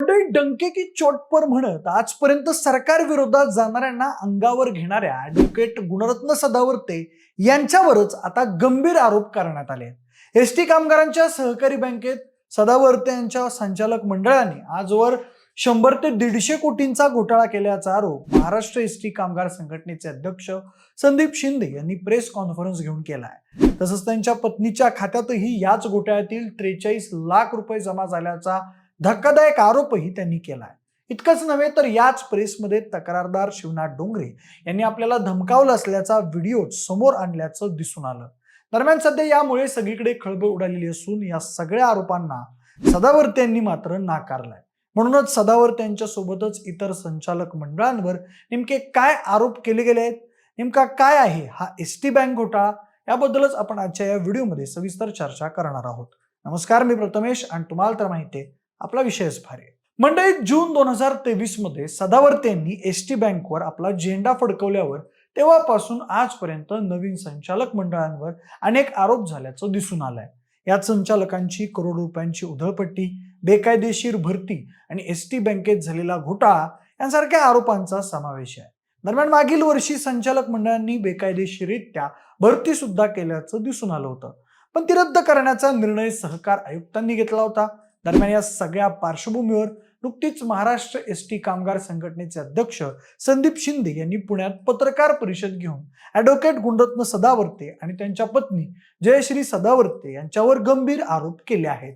डंके की चोट पर म्हणत आजपर्यंत सरकार विरोधात जाणाऱ्यांना अंगावर घेणाऱ्या ॲडव्होकेट गुणरत्न सदावर्ते यांच्यावरच आता गंभीर आरोप करण्यात आले एस टी कामगारांच्या सहकारी बँकेत सदावर्ते यांच्या संचालक मंडळाने आजवर शंभर ते दीडशे कोटींचा घोटाळा केल्याचा आरोप महाराष्ट्र एस टी कामगार संघटनेचे अध्यक्ष संदीप शिंदे यांनी प्रेस कॉन्फरन्स घेऊन केला आहे तसंच त्यांच्या पत्नीच्या खात्यातही याच घोटाळ्यातील त्रेचाळीस लाख रुपये जमा झाल्याचा धक्कादायक आरोपही त्यांनी केला आहे इतकंच नव्हे तर याच प्रेसमध्ये तक्रारदार शिवनाथ डोंगरे यांनी आपल्याला धमकावलं असल्याचा व्हिडिओ समोर आणल्याचं दिसून आलं. दरम्यान सध्या यामुळे सगळीकडे खळबळ उडालेली असून या सगळ्या आरोपांना सदावर्त्यांनी मात्र नाकारलाय. म्हणूनच सदावर्त्यांच्या सोबतच इतर संचालक मंडळांवर नेमके काय आरोप केले गेले आहेत? नेमका काय आहे हा एस टी बँक घोटाळा? याबद्दलच आपण आजच्या या व्हिडिओमध्ये सविस्तर चर्चा करणार आहोत. नमस्कार मी प्रथमेश आणि तुम्हाला तर माहिती आहे आपला विषयच भारी आहे. मंडळीत जून दोन हजार तेवीसमध्ये सदावर्तेंनी एस टी बँकवर आपला झेंडा फडकवल्यावर तेव्हापासून आजपर्यंत नवीन संचालक मंडळांवर अनेक आरोप झाल्याचं दिसून आलंय. यात संचालकांची करोड रुपयांची उधळपट्टी बेकायदेशीर भरती आणि एस टी बँकेत झालेला घोटाळा यांसारख्या आरोपांचा समावेश आहे. दरम्यान मागील वर्षी संचालक मंडळांनी बेकायदेशीररित्या भरती सुद्धा केल्याचं दिसून आलं होतं. पण ती रद्द करण्याचा निर्णय सहकार आयुक्तांनी घेतला होता. दरम्यान या सगळ्या पार्श्वभूमीवर नुकतीच महाराष्ट्र एस टी कामगार संघटनेचे अध्यक्ष संदीप शिंदे यांनी पुण्यात पत्रकार परिषद घेऊन ॲडव्होकेट गुणरत्न सदावर्ते आणि त्यांच्या पत्नी जयश्री सदावर्ते यांच्यावर गंभीर आरोप केले आहेत.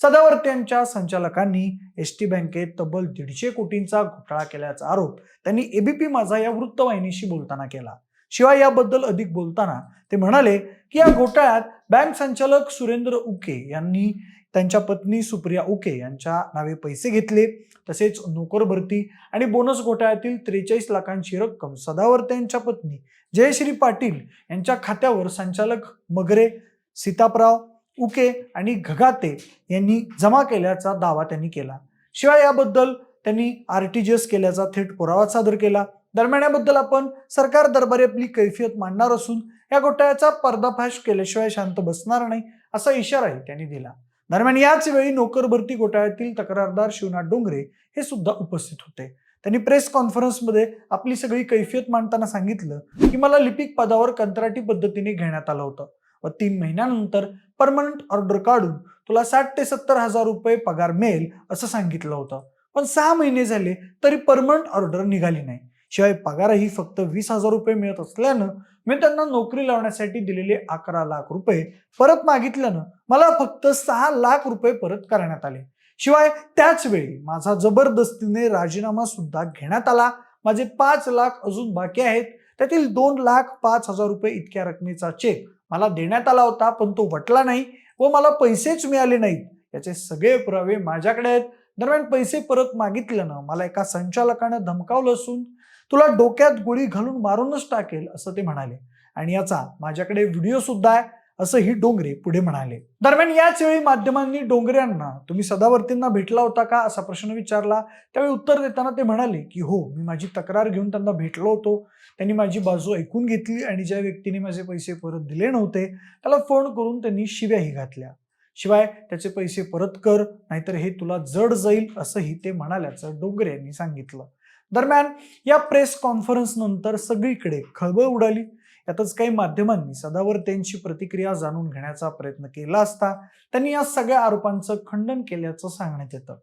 सदावर्ते यांच्या संचालकांनी एस टी बँकेत तब्बल दीडशे कोटींचा घोटाळा केल्याचा आरोप त्यांनी एबीपी माझा या वृत्तवाहिनीशी बोलताना केला. शिवाय याबद्दल अधिक बोलताना ते म्हणाले की या घोटाळ्यात बँक संचालक सुरेंद्र उके यांनी त्यांच्या पत्नी सुप्रिया उके यांच्या नावे पैसे घेतले तसेच नोकर भरती आणि बोनस घोटाळ्यातील त्रेचाळीस लाखांची रक्कम सदावर्ते यांच्या पत्नी जयश्री पाटील यांच्या खात्यावर संचालक मगरे सीतापराव उके आणि घगाते यांनी जमा केल्याचा दावा त्यांनी केला. शिवाय याबद्दल त्यांनी आर टी जी एस केल्याचा थेट पुरावा सादर केला. दरम्यान याबद्दल आपण सरकार दरबारी आपली कैफियत मांडणार असून या घोटाळ्याचा पर्दाफाश केल्याशिवाय शांत बसणार नाही असा इशाराही त्यांनी दिला. दरम्यान याच वेळी नोकर भरती घोटाळ्यातील तक्रारदार शिवनाथ डोंगरे हे सुद्धा उपस्थित होते. त्यांनी प्रेस कॉन्फरन्समध्ये आपली सगळी कैफियत मांडताना सांगितलं की मला लिपिक पदावर कंत्राटी पद्धतीने घेण्यात आलं होतं व तीन महिन्यानंतर परमनंट ऑर्डर काढून तुला साठ ते सत्तर हजार रुपये पगार मिळेल असं सांगितलं होतं. पण सहा महिने झाले तरी परमनंट ऑर्डर निघाली नाही. शिवाय पगारही फक्त वीस हजार रुपये मिळत असल्यानं मी त्यांना नोकरी लावण्यासाठी दिलेले अकरा लाख रुपये परत मागितल्यानं मला फक्त सहा लाख रुपये परत करण्यात आले. शिवाय त्याच वेळी माझा जबरदस्तीने राजीनामा सुद्धा घेण्यात आला. माझे पाच लाख अजून बाकी आहेत. त्यातील दोन लाख पाच हजार रुपये इतक्या रकमेचा चेक मला देण्यात आला होता पण तो वटला नाही व मला पैसेच मिळाले नाहीत. याचे सगळे पुरावे माझ्याकडे आहेत. दरम्यान पैसे परत मागितल्यानं मला एका संचालकानं धमकावलं असून तुला डोक्यात गोळी घालून मारूनच टाकेल असं ते म्हणाले. आणि याचा माझ्याकडे व्हिडिओ सुद्धा आहे असंही डोंगरे पुढे म्हणाले. दरम्यान याच वेळी माध्यमांनी डोंगरे यांना तुम्ही सदावर्तींना भेटला होता का? असा प्रश्न विचारला. त्यावेळी उत्तर देताना ते म्हणाले की हो मी माझी तक्रार घेऊन त्यांना भेटलो होतो. त्यांनी माझी बाजू ऐकून घेतली आणि ज्या व्यक्तीने माझे पैसे परत दिले नव्हते त्याला फोन करून त्यांनी शिव्याही घातल्या. शिवाय त्याचे पैसे परत कर नाहीतर हे तुला जड जाईल असंही ते म्हणाल्याचं डोंगरे यांनी सांगितलं. दरम्यान या प्रेस कॉन्फरन्स नंतर सगळीकडे खळबळ उडाली. यातच काही माध्यमांनी सदावर्तेंची प्रतिक्रिया जाणून घेण्याचा प्रयत्न केला असता त्यांनी या सगळ्या आरोपांचं खंडन केल्याचं सांगण्यात येतं.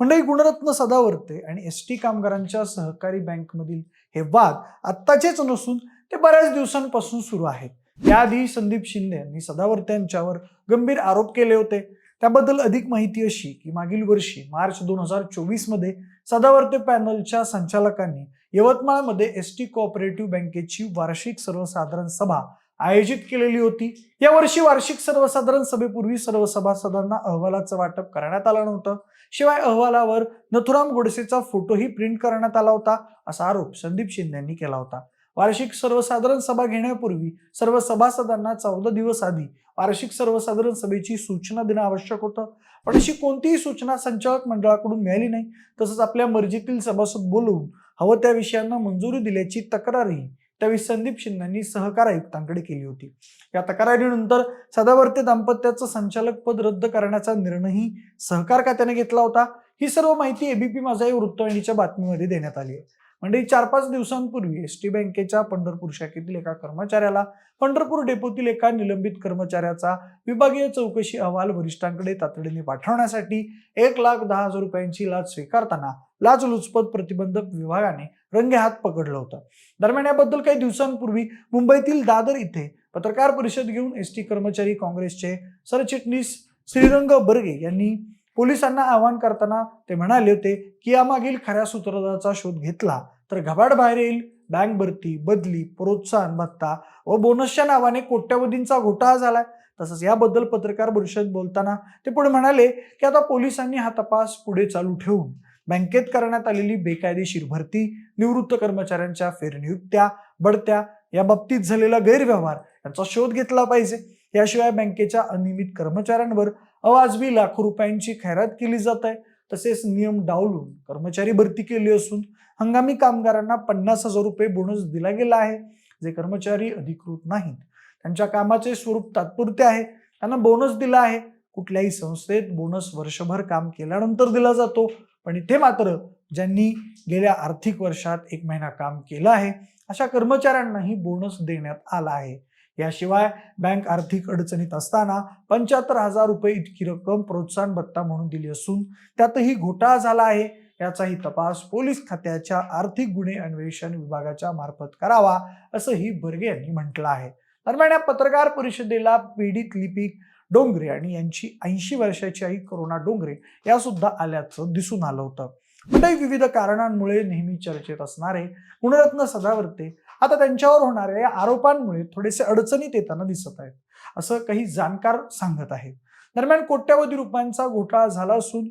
मंडळी गुणरत्न सदावर्ते आणि एस टी कामगारांच्या सहकारी बँकमधील हे वाद आत्ताचेच नसून ते बऱ्याच दिवसांपासून सुरू आहेत. त्याआधी संदीप शिंदे यांनी सदावर्ते यांच्यावर गंभीर आरोप केले होते. त्याबद्दल अधिक माहिती अशी की मागील वर्षी मार्च दोन हजार चोवीसमध्ये सदावर्ते पॅनलच्या संचालकांनी यवतमाळमध्ये एस टी कोऑपरेटिव्ह बँकेची वार्षिक सर्वसाधारण सभा आयोजित केलेली होती. या वर्षी वार्षिक सर्वसाधारण सभेपूर्वी सर्व सभासदांना अहवालाचं वाटप करण्यात आलं नव्हतं. शिवाय अहवालावर नथुराम गोडसेचा फोटोही प्रिंट करण्यात आला होता असा आरोप संदीप शिंदे यांनी केला होता. वार्षिक सर्वसाधारण सभा घेण्यापूर्वी सर्व सभासदांना चौदा दिवस आधी वार्षिक सर्वसाधारण सभेची सूचना देणं आवश्यक होतं. पण अशी कोणतीही सूचना संचालक मंडळाकडून मिळाली नाही. तसंच आपल्या मर्जीतील सभासद बोलवून हवं त्या विषयांना मंजुरी दिल्याची तक्रारही त्यावेळी संदीप शिंदेंनी सहकार आयुक्तांकडे केली होती. या तक्रारीनंतर सदावर्ते दाम्पत्याचं संचालक पद रद्द करण्याचा निर्णयही सहकार खात्याने घेतला होता. ही सर्व माहिती एबीपी माझा या वृत्तवाहिनीच्या बातमीमध्ये देण्यात आली आहे. म्हणजे चार पाच दिवसांपूर्वी एस टी बँकेच्या पंढरपूर शाखेतील एका कर्मचाऱ्याला पंढरपूर डेपोतील एका निलंबित कर्मचाऱ्याचा विभागीय चौकशी अहवाल वरिष्ठांकडे तातडीने पाठवण्यासाठी एक लाख दहा हजार रुपयांची लाच स्वीकारताना लाचलुचपत प्रतिबंधक विभागाने रंगेहात पकडलं होतं. दरम्यान याबद्दल काही दिवसांपूर्वी मुंबईतील दादर इथे पत्रकार परिषद घेऊन एस टी कर्मचारी काँग्रेसचे सरचिटणीस श्रीरंग बर्गे यांनी पोलिसांना आवाहन करताना ते म्हणाले होते की यामागील खऱ्या सूत्रधाराचा शोध घेतला तर घबाड बाहेर येईल. बँक भरती बदली प्रोत्साहन भत्ता व बोनसच्या नावाने कोट्यवधींचा घोटाळा झालाय. तसंच याबद्दल पत्रकार परिषद बोलताना ते पुढे म्हणाले की आता पोलिसांनी हा तपास पुढे चालू ठेवून बँकेत करण्यात आलेली बेकायदेशीर भरती निवृत्त कर्मचाऱ्यांच्या फेरनियुक्त्या बढत्या या बाबतीत झालेला गैरव्यवहार यांचा शोध घेतला पाहिजे. याशिवाय बँकेच्या अनियमित कर्मचाऱ्यांवर अवाजवी लाखो रुपयांची खैरात केली जात आहे. तसेच नियम डावलून कर्मचारी भरती केली असून हंगामी कामगारांना पन्नास हजार रुपये बोनस दिला गेला आहे. जे कर्मचारी अधिकृत नाहीत. त्यांच्या कामाचे स्वरूप तात्पुरते आहे. त्यांना बोनस दिला आहे. कुठल्याही संस्थेत बोनस वर्षभर काम केल्यानंतर दिला जातो. पण इथे मात्र ज्यांनी गेल्या आर्थिक वर्षात एक महिना काम केलं आहे अशा कर्मचाऱ्यांनाही बोनस देण्यात आला आहे. याशिवाय बँक आर्थिक अडचणीत असताना पंच्याहत्तर हजार रुपये इतकी रक्कम प्रोत्साहन भत्ता म्हणून दिली असून त्यातही घोटाळा झाला आहे. याचाही तपास पोलीस खात्याच्या आर्थिक गुन्हे अन्वेषण विभागाच्या मार्फत करावा असंही बर्गे यांनी म्हटलं आहे. दरम्यान या पत्रकार परिषदेला पीडित लिपिक डोंगरे आणि यांची ऐंशी वर्षाची आई करुणा डोंगरे या सुद्धा आल्याचं दिसून आलं होतं. म्हणजे विविध कारणांमुळे नेहमी चर्चेत असणारे गुणरत्न सदावर्ते आता त्यांच्यावर होणाऱ्या या आरोपांमुळे थोडेसे अडचणीत येताना दिसत आहेत असं काही जाणकार सांगत आहेत. दरम्यान कोट्यवधी रुपयांचा घोटाळा झाला असून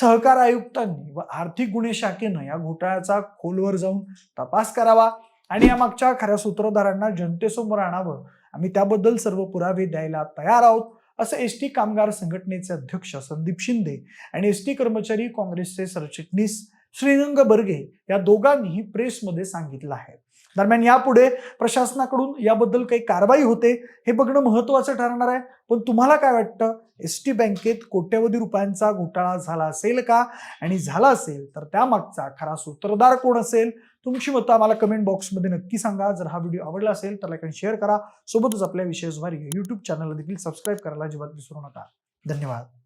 सहकार आयुक्तांनी व आर्थिक गुन्हे शाखेनं या घोटाळ्याचा खोलवर जाऊन तपास करावा आणि या मागच्या खऱ्या सूत्रधारांना जनतेसमोर आणावं. आम्ही त्याबद्दल सर्व पुरावे द्यायला तयार आहोत असं एस टी कामगार संघटनेचे अध्यक्ष संदीप शिंदे आणि एस टी कर्मचारी काँग्रेसचे सरचिटणीस श्रीरंग बर्गे या दोघांनीही प्रेसमध्ये सांगितलं आहे. दरम्यान यापुढे प्रशासनाकडून याबद्दल काही कारवाई होते हे बघणं महत्वाचं ठरणार आहे. पण तुम्हाला काय वाटतं? एस टी बँकेत कोट्यवधी रुपयांचा घोटाळा झाला असेल का? आणि झाला असेल तर त्यामागचा खरा सूत्रधार कोण असेल? तुमची मतं आम्हाला कमेंट बॉक्समध्ये नक्की सांगा. जर हा व्हिडिओ आवडला असेल तर लाईक आणि शेअर करा. सोबतच आपल्या विशेषवारी यूट्यूब चॅनलला देखील सबस्क्राईब करायला अजिबात विसरू नका. धन्यवाद.